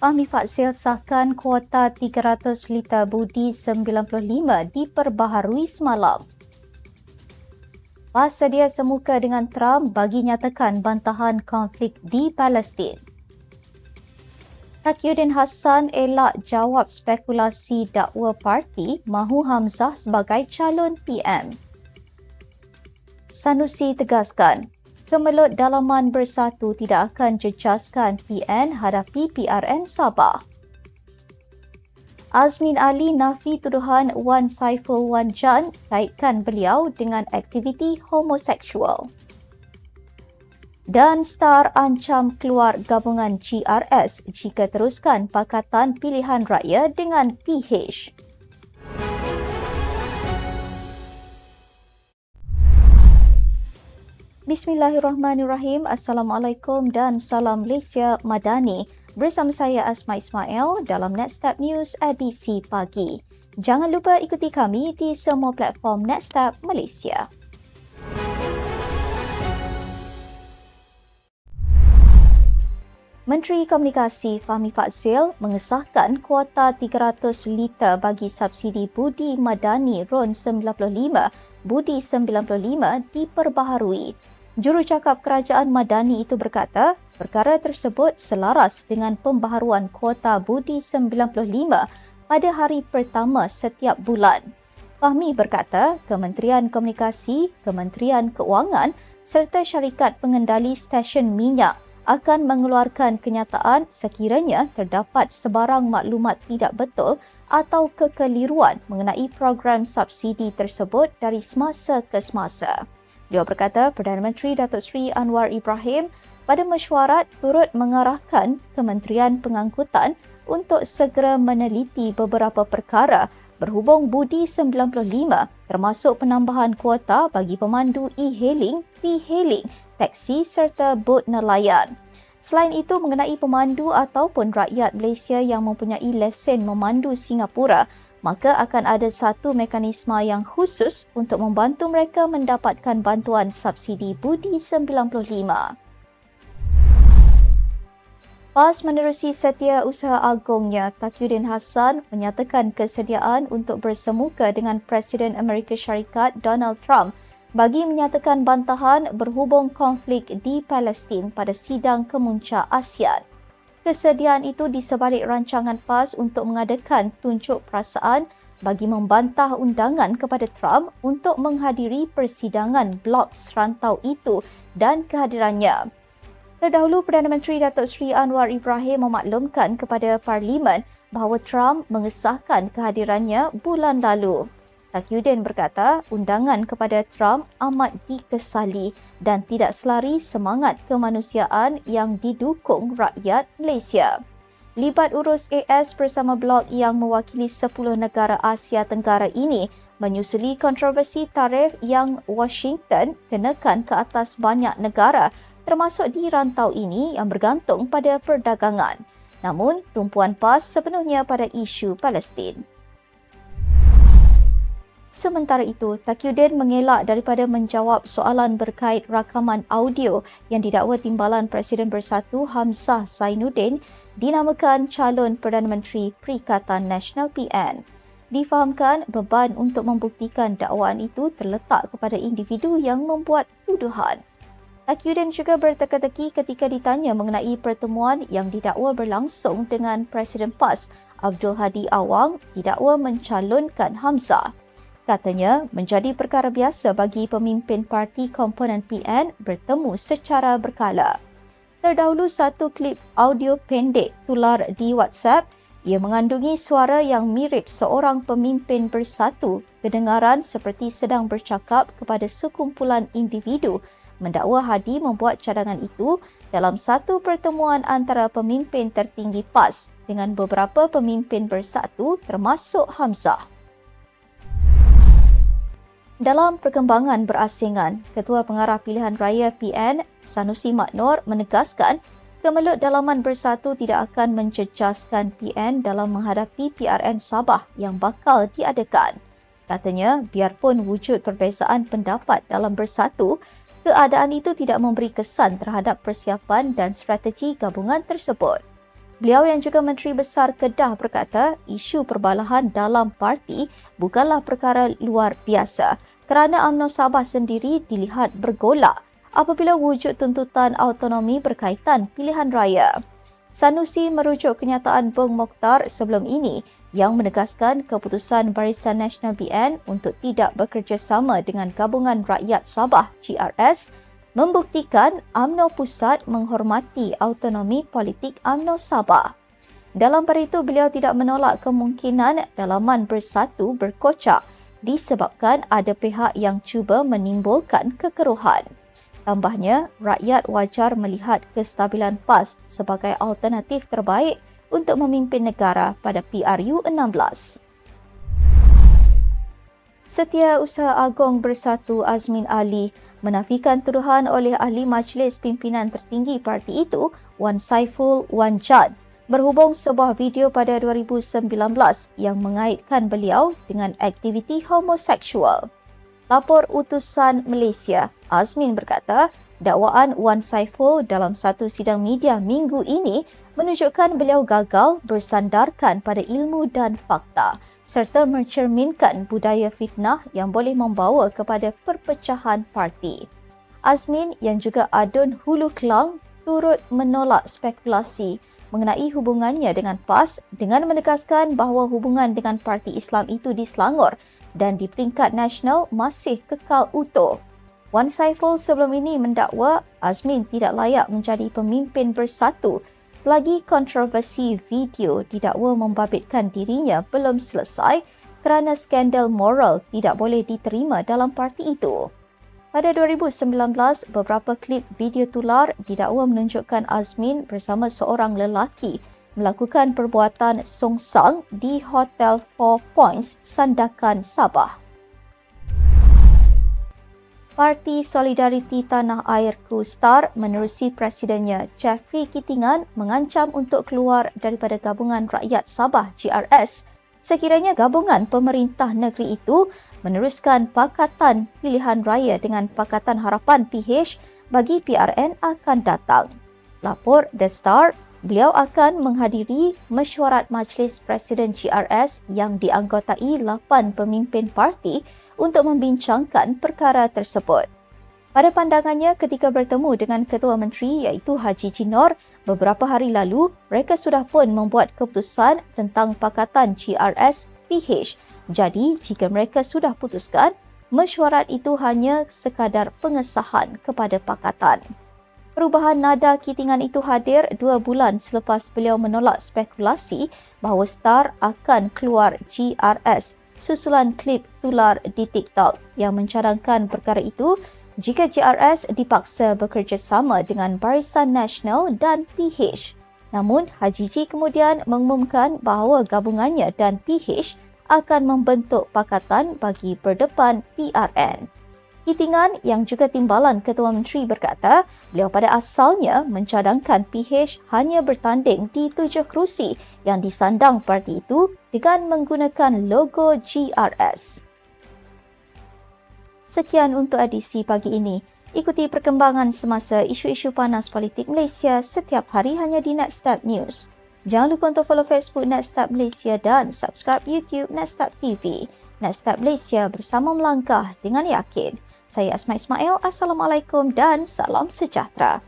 Fahmi Fadzil sahkan kuota 300 liter budi 95 diperbaharui semalam. PAS sedia semuka dengan Trump bagi nyatakan bantahan konflik di Palestin. Takyudin Hassan elak jawab spekulasi dakwa parti mahu Hamzah sebagai calon PM. Sanusi tegaskan, kemelut dalaman bersatu tidak akan jejaskan PN hadapi PRN Sabah. Azmin Ali nafi tuduhan Wan Saiful Wan Jan kaitkan beliau dengan aktiviti homoseksual dan Star ancam keluar gabungan GRS jika teruskan Pakatan Pilihan Raya dengan PH. Bismillahirrahmanirrahim. Assalamualaikum dan salam Malaysia Madani. Bersama saya Asma Ismail dalam Netstep News edisi pagi. Jangan lupa ikuti kami di semua platform Netstep Malaysia. Menteri Komunikasi Fahmi Fadzil mengesahkan kuota 300 liter bagi subsidi budi madani RON 95 budi 95 diperbaharui. Jurucakap Kerajaan Madani itu berkata, perkara tersebut selaras dengan pembaharuan kuota budi 95 pada hari pertama setiap bulan. Fahmi berkata, Kementerian Komunikasi, Kementerian Keuangan serta syarikat pengendali stesen minyak akan mengeluarkan kenyataan sekiranya terdapat sebarang maklumat tidak betul atau kekeliruan mengenai program subsidi tersebut dari semasa ke semasa. Dia berkata Perdana Menteri Datuk Seri Anwar Ibrahim pada mesyuarat turut mengarahkan Kementerian Pengangkutan untuk segera meneliti beberapa perkara berhubung Budi 95 termasuk penambahan kuota bagi pemandu e-hailing, p-hailing taksi serta bot nelayan. Selain itu, mengenai pemandu ataupun rakyat Malaysia yang mempunyai lesen memandu Singapura, maka akan ada satu mekanisme yang khusus untuk membantu mereka mendapatkan bantuan subsidi budi 95. PAS menerusi setia usaha agungnya, Takyudin Hassan menyatakan kesediaan untuk bersemuka dengan Presiden Amerika Syarikat Donald Trump bagi menyatakan bantahan berhubung konflik di Palestin pada sidang kemuncak ASEAN. Kesediaan itu disebalik rancangan PAS untuk mengadakan tunjuk perasaan bagi membantah undangan kepada Trump untuk menghadiri persidangan blok serantau itu dan kehadirannya. Terdahulu, Perdana Menteri Datuk Seri Anwar Ibrahim memaklumkan kepada Parlimen bahawa Trump mengesahkan kehadirannya bulan lalu. Takyudin berkata undangan kepada Trump amat dikesali dan tidak selari semangat kemanusiaan yang didukung rakyat Malaysia. Libat urus AS bersama blok yang mewakili 10 negara Asia Tenggara ini menyusuli kontroversi tarif yang Washington kenakan ke atas banyak negara termasuk di rantau ini yang bergantung pada perdagangan. Namun, tumpuan PAS sepenuhnya pada isu Palestin. Sementara itu, Takyudin mengelak daripada menjawab soalan berkait rakaman audio yang didakwa timbalan Presiden Bersatu Hamzah Zainuddin dinamakan calon Perdana Menteri Perikatan Nasional PN. Difahamkan beban untuk membuktikan dakwaan itu terletak kepada individu yang membuat tuduhan. Takyudin juga berteka-teki ketika ditanya mengenai pertemuan yang didakwa berlangsung dengan Presiden PAS Abdul Hadi Awang didakwa mencalonkan Hamzah. Katanya, menjadi perkara biasa bagi pemimpin parti komponen PN bertemu secara berkala. Terdahulu satu klip audio pendek tular di WhatsApp ia mengandungi suara yang mirip seorang pemimpin bersatu kedengaran seperti sedang bercakap kepada sekumpulan individu mendakwa Hadi membuat cadangan itu dalam satu pertemuan antara pemimpin tertinggi PAS dengan beberapa pemimpin bersatu termasuk Hamzah. Dalam perkembangan berasingan, Ketua Pengarah Pilihan Raya PN Sanusi Maknor menegaskan kemelut dalaman bersatu tidak akan mencecaskan PN dalam menghadapi PRN Sabah yang bakal diadakan. Katanya, biarpun wujud perbezaan pendapat dalam bersatu, keadaan itu tidak memberi kesan terhadap persiapan dan strategi gabungan tersebut. Beliau yang juga Menteri Besar Kedah berkata isu perbalahan dalam parti bukanlah perkara luar biasa kerana UMNO Sabah sendiri dilihat bergolak apabila wujud tuntutan autonomi berkaitan pilihan raya. Sanusi merujuk kenyataan Bung Mokhtar sebelum ini yang menegaskan keputusan Barisan Nasional BN untuk tidak bekerjasama dengan Gabungan Rakyat Sabah GRS membuktikan AMNO Pusat menghormati autonomi politik AMNO Sabah. Dalam pada itu, beliau tidak menolak kemungkinan dalaman bersatu berkocak disebabkan ada pihak yang cuba menimbulkan kekeruhan. Tambahnya, rakyat wajar melihat kestabilan PAS sebagai alternatif terbaik untuk memimpin negara pada PRU 16. Setiausaha Agong Bersatu Azmin Ali menafikan tuduhan oleh ahli majlis pimpinan tertinggi parti itu, Wan Saiful Wan Jad, berhubung sebuah video pada 2019 yang mengaitkan beliau dengan aktiviti homoseksual. Lapor utusan Malaysia, Azmin berkata, dakwaan Wan Saiful dalam satu sidang media minggu ini menunjukkan beliau gagal bersandarkan pada ilmu dan fakta serta mencerminkan budaya fitnah yang boleh membawa kepada perpecahan parti. Azmin yang juga adun Hulu Kelang turut menolak spekulasi mengenai hubungannya dengan PAS dengan menegaskan bahawa hubungan dengan Parti Islam itu di Selangor dan di peringkat nasional masih kekal utuh. Wan Saiful sebelum ini mendakwa Azmin tidak layak menjadi pemimpin bersatu selagi kontroversi video didakwa membabitkan dirinya belum selesai kerana skandal moral tidak boleh diterima dalam parti itu. Pada 2019, beberapa klip video tular didakwa menunjukkan Azmin bersama seorang lelaki melakukan perbuatan songsang di Hotel Four Points, Sandakan, Sabah. Parti Solidariti Tanah Air Star menerusi presidennya Jeffrey Kitingan mengancam untuk keluar daripada Gabungan Rakyat Sabah GRS sekiranya gabungan pemerintah negeri itu meneruskan Pakatan Pilihan Raya dengan Pakatan Harapan PH bagi PRN akan datang. Lapor The Star, beliau akan menghadiri mesyuarat Majlis Presiden GRS yang dianggotai 8 pemimpin parti untuk membincangkan perkara tersebut. Pada pandangannya ketika bertemu dengan Ketua Menteri iaitu Haji Jinor beberapa hari lalu, mereka sudah pun membuat keputusan tentang Pakatan GRS PH. Jadi, jika mereka sudah putuskan, mesyuarat itu hanya sekadar pengesahan kepada pakatan. Perubahan nada kitingan itu hadir dua bulan selepas beliau menolak spekulasi bahawa Star akan keluar GRS susulan klip tular di TikTok yang mencadangkan perkara itu jika JRS dipaksa bekerjasama dengan Barisan Nasional dan PH. Namun, Haji Ji kemudian mengumumkan bahawa gabungannya dan PH akan membentuk pakatan bagi berdepan PRN. Hitingan yang juga timbalan Ketua Menteri berkata, beliau pada asalnya mencadangkan PH hanya bertanding di tujuh kerusi yang disandang parti itu dengan menggunakan logo GRS. Sekian untuk edisi pagi ini. Ikuti perkembangan semasa isu-isu panas politik Malaysia setiap hari hanya di Nextstep News. Jangan lupa untuk follow Facebook Nextstep Malaysia dan subscribe YouTube Nextstep TV. Nextstep Malaysia bersama melangkah dengan yakin. Saya Asma Ismail. Assalamualaikum dan salam sejahtera.